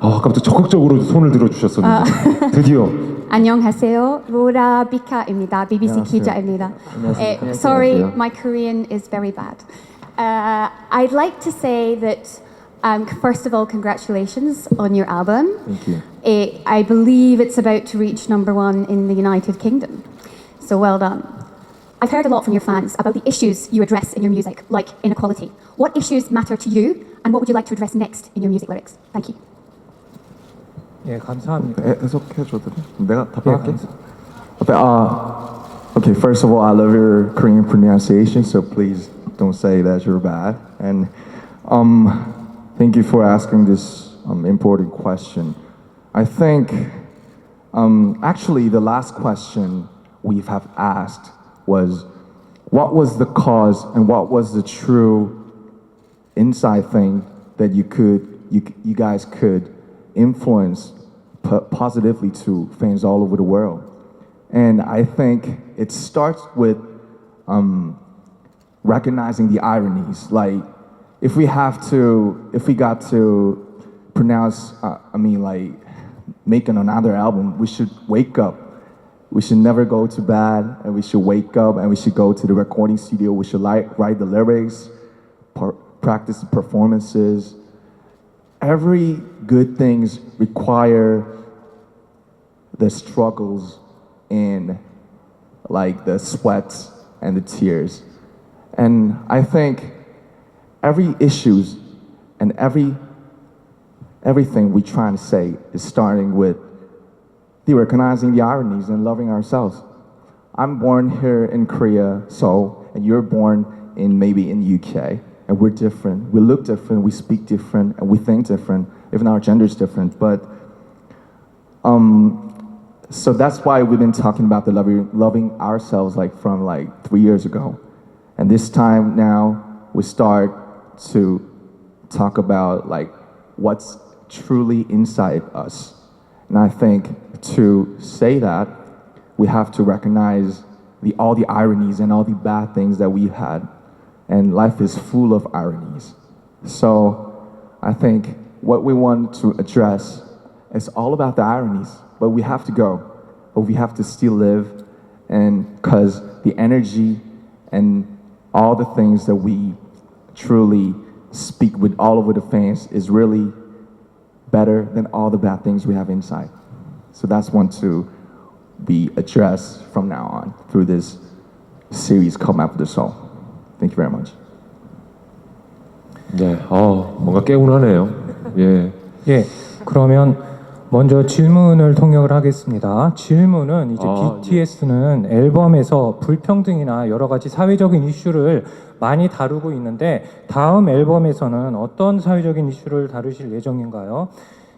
아, 아까부터 적극적으로 손을 들어주셨었는데 드디어 안녕하세요. 로라 비카입니다. BBC 안녕하세요. 기자입니다. 안녕하세요. Eh, 안녕하세요. sorry, 안녕하세요. my Korean is very bad. Uh, I'd like to say that, um, first of all, congratulations on your album. Thank you. Eh, I believe it's about to reach number one in the United Kingdom. So well done. I've heard a lot from your fans about the issues you address in your music, like inequality. What issues matter to you, and what would you like to address next in your music lyrics? Thank you. 예, 감사합니다. 해- 해석해줘도 돼? 내가 예, 답변할게. 감사- Okay, uh, okay, first of all, I love your Korean pronunciation, so please don't say that you're bad. And um, thank you for asking this um, important question. I think um, actually the last question we have asked was what was the cause and what was the true inside thing that you could you, you guys could influence po- positively to fans all over the world. And i think it starts with um, recognizing the ironies. Like if we have to if we got to pronounce uh, i mean like making another album we should wake up. We should never go to bed and we should wake up and we should go to the recording studio. We should like, write the lyrics practice the performances every good things require the struggles and like the sweats and the tears and i think every issues and every everything we trying to say is starting with the recognizing the ironies and loving ourselves. I'm born here in Korea, Seoul, and you're born in maybe in UK, and we're different. We look different, we speak different, and we think different. Even our gender is different, but um, so that's why we've been talking about the loving, loving ourselves like from like three years ago, and this time now we start to talk about like what's truly inside us. And I think to say that, we have to recognize the, all the ironies and all the bad things that we've had. And life is full of ironies. So I think what we want to address is all about the ironies. But we have to go. But we have to still live. And because the energy and all the things that we truly speak with all over the fans is really better than all the bad things we have inside. So that's one to be addressed from now on through this series called Map of the Soul. Thank you very much. 네, 어, 뭔가 개운하네요. 예. 예, 그러면 먼저 질문을 통역을 하겠습니다. 질문은 이제 아, BTS는 앨범에서 불평등이나 여러 가지 사회적인 이슈를 많이 다루고 있는데 다음 앨범에서는 어떤 사회적인 이슈를 다루실 예정인가요?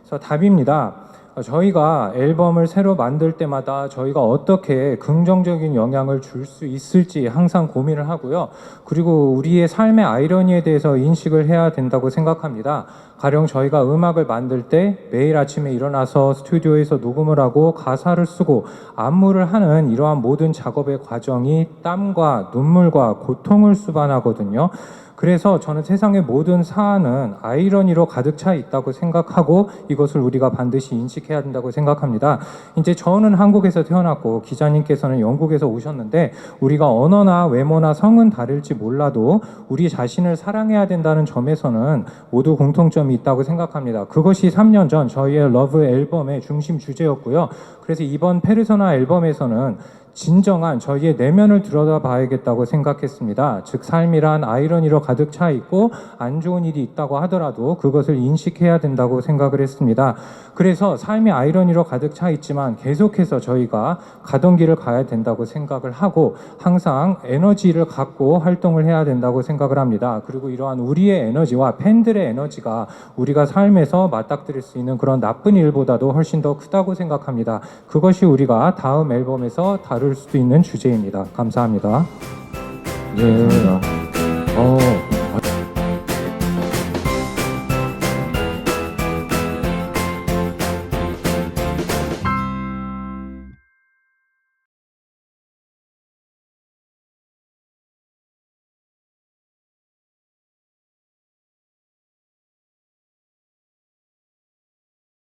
그래서 답입니다. 어, 저희가 앨범을 새로 만들 때마다 저희가 어떻게 긍정적인 영향을 줄 수 있을지 항상 고민을 하고요. 그리고 우리의 삶의 아이러니에 대해서 인식을 해야 된다고 생각합니다. 가령 저희가 음악을 만들 때 매일 아침에 일어나서 스튜디오에서 녹음을 하고 가사를 쓰고 안무를 하는 이러한 모든 작업의 과정이 땀과 눈물과 고통을 수반하거든요. 그래서 저는 세상의 모든 사안은 아이러니로 가득 차 있다고 생각하고 이것을 우리가 반드시 인식해야 된다고 생각합니다. 이제 저는 한국에서 태어났고 기자님께서는 영국에서 오셨는데 우리가 언어나 외모나 성은 다를지 몰라도 우리 자신을 사랑해야 된다는 점에서는 모두 공통점이 있다고 생각합니다. 그것이 3년 전 저희의 러브 앨범의 중심 주제였고요. 그래서 이번 페르소나 앨범에서는 진정한 저희의 내면을 들여다봐야겠다고 생각했습니다. 즉 삶이란 아이러니로 가득 차 있고 안 좋은 일이 있다고 하더라도 그것을 인식해야 된다고 생각을 했습니다. 그래서 삶이 아이러니로 가득 차 있지만 계속해서 저희가 가던 길을 가야 된다고 생각을 하고 항상 에너지를 갖고 활동을 해야 된다고 생각을 합니다. 그리고 이러한 우리의 에너지와 팬들의 에너지가 우리가 삶에서 맞닥뜨릴 수 있는 그런 나쁜 일보다도 훨씬 더 크다고 생각합니다. 그것이 우리가 다음 앨범에서 다룰 수도 있는 주제입니다. 감사합니다. 예. 어,